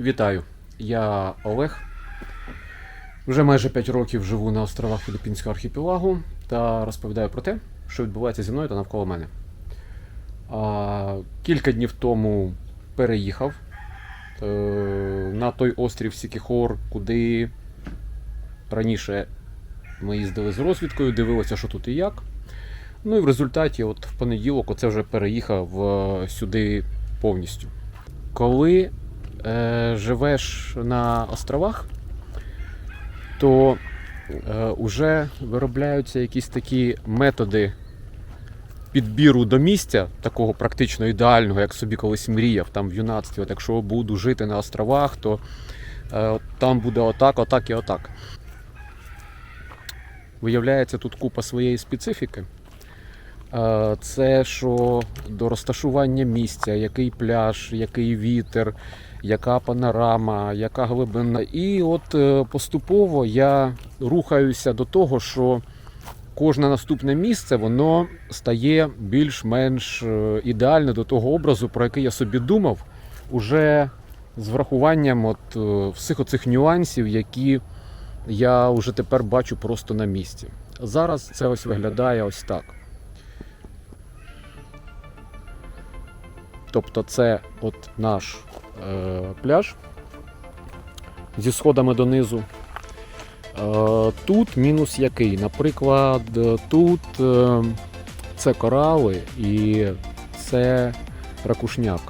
Вітаю, я Олег. Вже майже 5 років живу на островах Філіппінського архіпелагу та розповідаю про те, що відбувається зі мною та навколо мене. А, кілька днів тому переїхав е, на той острів Сікіхор, куди раніше ми їздили з розвідкою, дивилися, що тут і як. Ну і в результаті, от в понеділок, оце вже переїхав е, сюди повністю. Коли е, живеш на островах, то е, вже виробляються якісь такі методи підбіру до місця, такого практично ідеального, як собі колись мріяв там в юнацтві. От якщо буду жити на островах, то е, там буде отак, отак і отак. Виявляється, тут купа своєї специфіки. Е, Це що до розташування місця, який пляж, який вітер, яка панорама, яка глибина. І от е, поступово я рухаюся до того, що кожне наступне місце воно стає більш-менш е, ідеальне до того образу, про який я собі думав, уже з врахуванням от е, всіх оцих нюансів, які я вже тепер бачу просто на місці. Зараз це ось виглядає ось так. Тобто це от наш пляж зі сходами донизу. Е, тут мінус який? Наприклад, е, тут е, це корали і це ракушняк.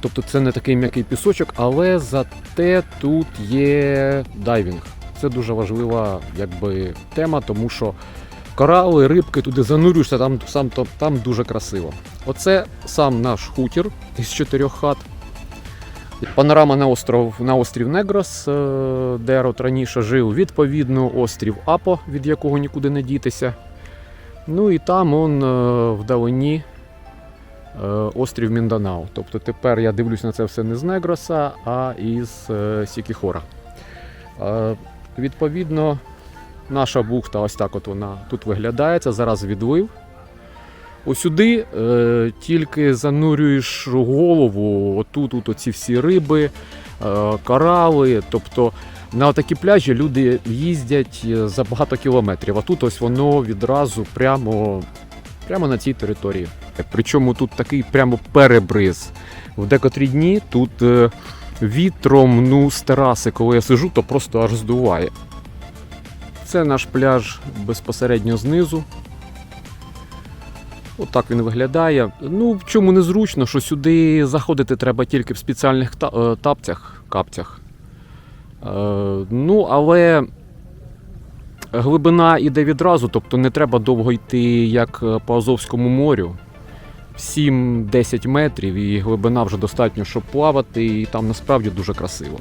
Тобто це не такий м'який пісочок, але зате тут є дайвінг. Це дуже важлива якби, тема, тому що корали, рибки, туди занурюєшся, там, сам, там дуже красиво. Оце сам наш хутір із чотирьох хат. Панорама на остров на острів Негрос, е, де от раніше жив, відповідно, острів Апо, від якого нікуди не дітися. Ну і там он е, вдалині е, острів Мінданао. Тобто тепер я дивлюсь на це все не з Негроса, а із Сікіхора. Відповідно, наша бухта ось так от вона тут виглядає. Це зараз відлив. Ось сюди е, тільки занурюєш голову, отут от оці всі риби, е, корали. Тобто на такі пляжі люди їздять е, за багато кілометрів, а тут ось воно відразу прямо, прямо на цій території. Причому тут такий прямо перебриз. В декотрі дні тут е, вітром, ну, з тераси, коли я сижу, то просто аж здуває. Це наш пляж безпосередньо знизу. Отак він виглядає. Ну, в чому незручно, що сюди заходити треба тільки в спеціальних е, тапцях, капцях. Е, ну, але глибина іде відразу, тобто не треба довго йти, як е, по Азовському морю. 7-10 метрів, і глибина вже достатньо, щоб плавати, і там насправді дуже красиво.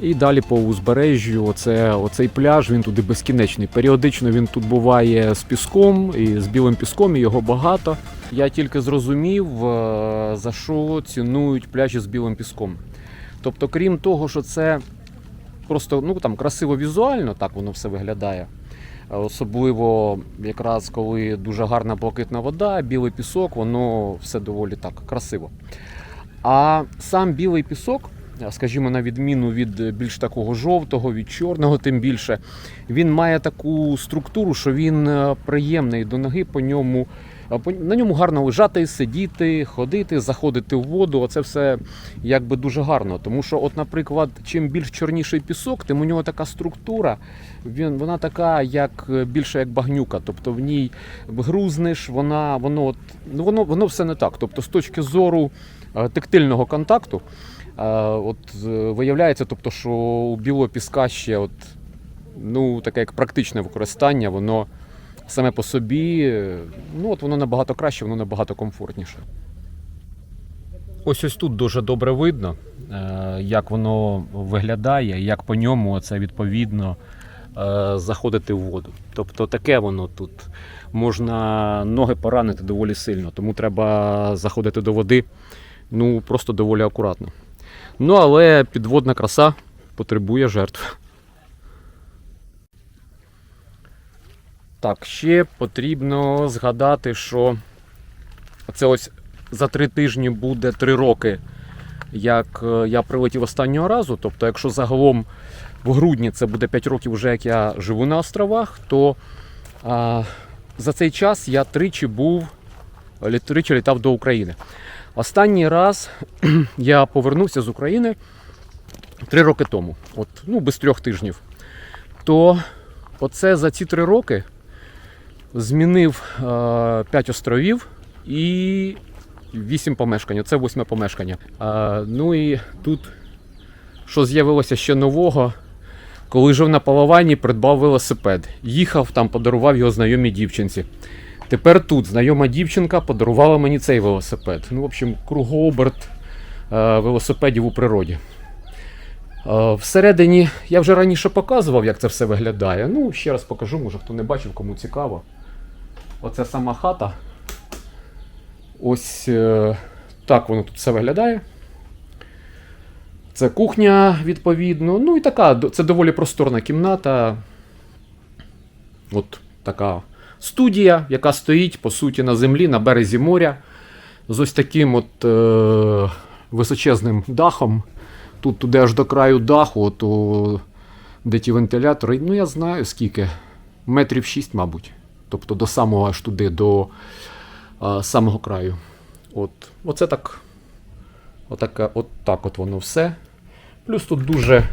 І далі по узбережжю, оце, оцей пляж, він туди безкінечний. Періодично він тут буває з піском і з білим піском, і його багато. Я тільки зрозумів, е, за що цінують пляжі з білим піском. Тобто, крім того, що це просто ну, там, красиво візуально, так воно все виглядає. Особливо якраз коли дуже гарна блакитна вода, білий пісок, воно все доволі так красиво. А сам білий пісок, скажімо, на відміну від е, більш такого жовтого, від чорного, тим більше, він має таку структуру, що він е, приємний до ноги по ньому. е, На ньому гарно лежати, сидіти, ходити, заходити в воду. Оце все якби дуже гарно. Тому що, от, наприклад, чим більш чорніший пісок, тим у нього така структура, він, вона така, як більше як багнюка. Тобто в ній грузнеш, вона, воно, от, ну, воно, воно все не так. Тобто, з точки зору тактильного контакту, от, е, виявляється, тобто, що у білого піска ще от, ну, таке як практичне використання, воно саме по собі, ну, от воно набагато краще, воно набагато комфортніше. Ось ось тут дуже добре видно, е, як воно виглядає, як по ньому це відповідно е, заходити в воду. Тобто таке воно тут. Можна ноги поранити доволі сильно, тому треба заходити до води ну, просто доволі акуратно. Ну, але підводна краса потребує жертв. Так, ще потрібно згадати, що це ось за три тижні буде три роки, як е, я прилетів останнього разу. Тобто, якщо загалом в грудні це буде 5 років, вже як я живу на островах, то а, за цей час я тричі був, тричі літав до України. Останній раз я повернувся з України три роки тому, от, ну, без трьох тижнів. То оце за ці три роки змінив е, островів і 8 помешкань. Це восьме помешкання. Е, ну і тут, що з'явилося ще нового, коли жив на палаванні, придбав велосипед. Їхав там, подарував його знайомій дівчинці. Тепер тут знайома дівчинка подарувала мені цей велосипед. Ну, в общем, кругооберт е, велосипедів у природі. Е, Всередині я вже раніше показував, як це все виглядає. Ну, ще раз покажу, може хто не бачив, кому цікаво. Оце сама хата. Ось е, так воно тут все виглядає. Це кухня, відповідно. Ну і така, це доволі просторна кімната. От така студія, яка стоїть, по суті, на землі, на березі моря. З ось таким от е, височезним дахом. Тут туди аж до краю даху, то де ті вентилятори, ну я знаю скільки. Метрів 6, мабуть. Тобто до самого аж туди, до а, самого краю. От, оце так. Отака, от так от воно все. Плюс тут дуже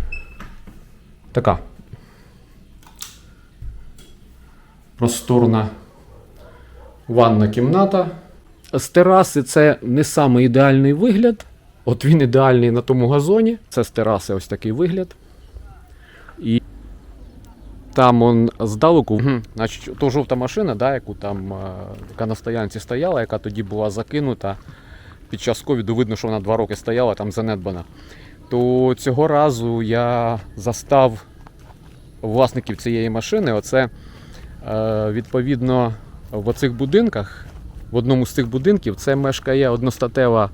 така просторна ванна кімната. З тераси це не самий ідеальний вигляд. От він ідеальний на тому газоні. Це з тераси ось такий вигляд. І там он здалеку, мгм, значить, то жовта машина, да, яку там, е, яка на стоянці стояла, яка тоді була закинута. Під час ковіду видно, що вона два роки стояла, там занедбана. То цього разу я застав власників цієї машини. Оце відповідно в оцих будинках, в одному з цих будинків, це мешкає одностатева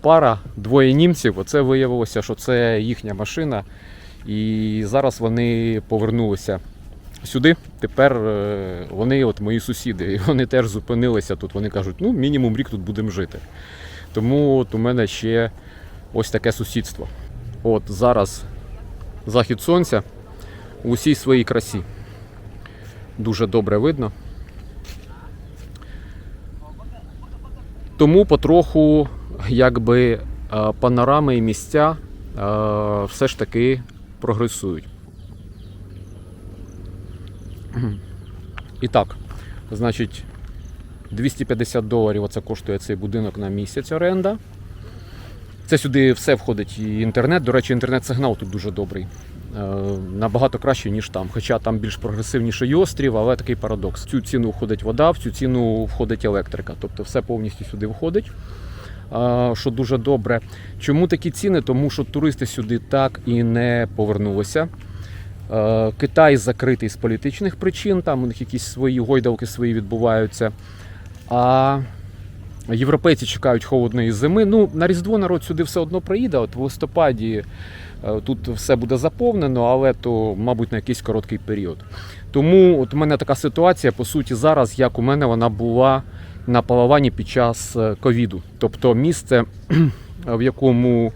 пара, двоє німців. Оце виявилося, що це їхня машина. І зараз вони повернулися сюди. Тепер е, вони, от мої сусіди, і вони теж зупинилися тут. Вони кажуть, ну мінімум рік тут будемо жити. Тому от у мене ще ось таке сусідство. От зараз захід сонця у усій своїй красі. Дуже добре видно. Тому потроху, якби е, панорами і місця е, все ж таки прогресують. І так, значить, 250 доларів оце коштує цей будинок на місяць оренда. Це сюди все входить і інтернет. До речі, інтернет-сигнал тут дуже добрий. Е, Набагато краще, ніж там. Хоча там більш прогресивніший острів, але такий парадокс. В цю ціну входить вода, в цю ціну входить електрика. Тобто все повністю сюди входить. Е, Що дуже добре. Чому такі ціни? Тому що туристи сюди так і не повернулися. Е, Китай закритий з політичних причин, там у них якісь свої гойдалки свої відбуваються. А європейці чекають холодної зими. Ну, на Різдво народ сюди все одно приїде. От в листопаді тут все буде заповнено, але то, мабуть, на якийсь короткий період. Тому от у мене така ситуація, по суті, зараз, як у мене вона була на палаванні під час е, ковіду. Тобто місце, в якому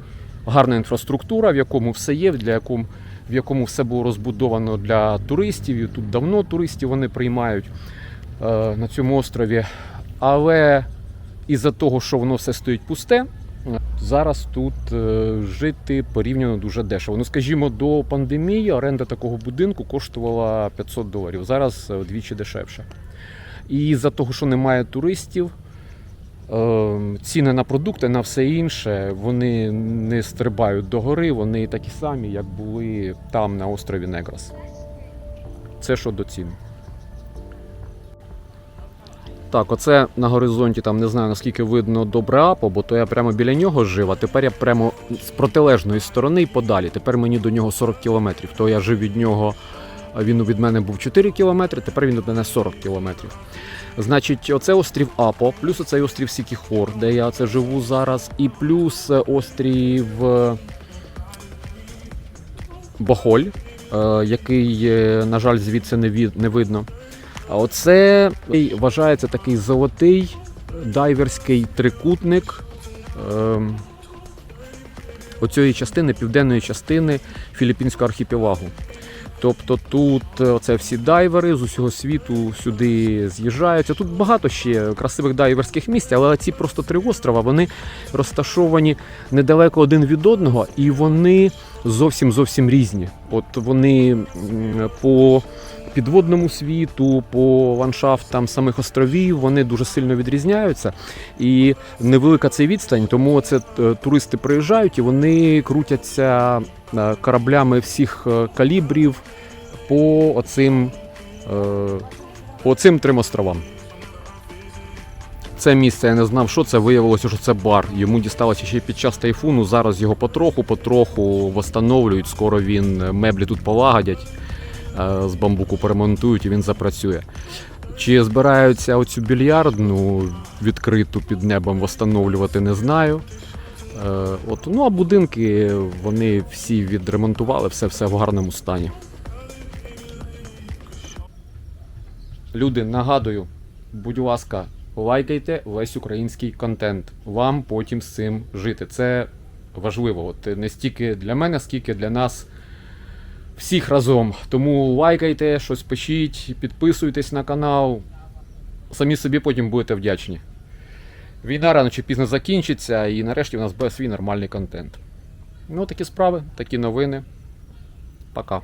гарна інфраструктура, в якому все є, для якому, в якому все було розбудовано для туристів. І тут давно туристів вони приймають е, на цьому острові. Але із-за того, що воно все стоїть пусте, зараз тут е, жити порівняно дуже дешево. Ну, скажімо, до пандемії оренда такого будинку коштувала 500 доларів. Зараз е, вдвічі дешевше. І з-за того, що немає туристів, е, ціни на продукти, на все інше, вони не стрибають догори, вони такі самі, як були там на острові Негрос. Це щодо цін. Так, оце на горизонті, там не знаю наскільки видно добре апо, бо то я прямо біля нього жив, а тепер я прямо з протилежної сторони і подалі. Тепер мені до нього 40 кілометрів. То я жив від нього, він від мене був 4 кілометри, тепер він від мене 40 кілометрів. Значить, оце острів Апо, плюс оцей острів Сікіхор, де я це живу зараз, і плюс е, острів е, Бохоль, е, який, на жаль, звідси не видно. А оце вважається такий золотий дайверський трикутник. Ем, оцієї частини, південної частини Філіппінського архіпелагу. Тобто тут е, це всі дайвери з усього світу сюди з'їжджаються. Тут багато ще красивих дайверських місць, але ці просто три острова вони розташовані недалеко один від одного, і вони зовсім зовсім різні. От вони по підводному світу, по ландшафтам самих островів вони дуже сильно відрізняються. І невелика це відстань, тому це е, туристи приїжджають і вони крутяться е, кораблями всіх е, калібрів по оцим, по оцим трьом островам. Це місце я не знав, що це. Виявилося, що це бар. Йому дісталося ще під час тайфуну. Зараз його потроху-потроху восстановлюють. Скоро він меблі тут полагодять, з бамбуку поремонтують і він запрацює. Чи збираються оцю більярдну відкриту під небом восстановлювати, не знаю. Е, От, ну а будинки вони всі відремонтували, все, все в гарному стані. Люди, нагадую, будь ласка, лайкайте весь український контент. Вам потім з цим жити. Це важливо. От не стільки для мене, скільки для нас всіх разом. Тому лайкайте, щось пишіть, підписуйтесь на канал. Самі собі потім будете вдячні. Війна рано чи пізно закінчиться, і нарешті у нас буде свій нормальний контент. Ну, такі справи, такі новини. Пока.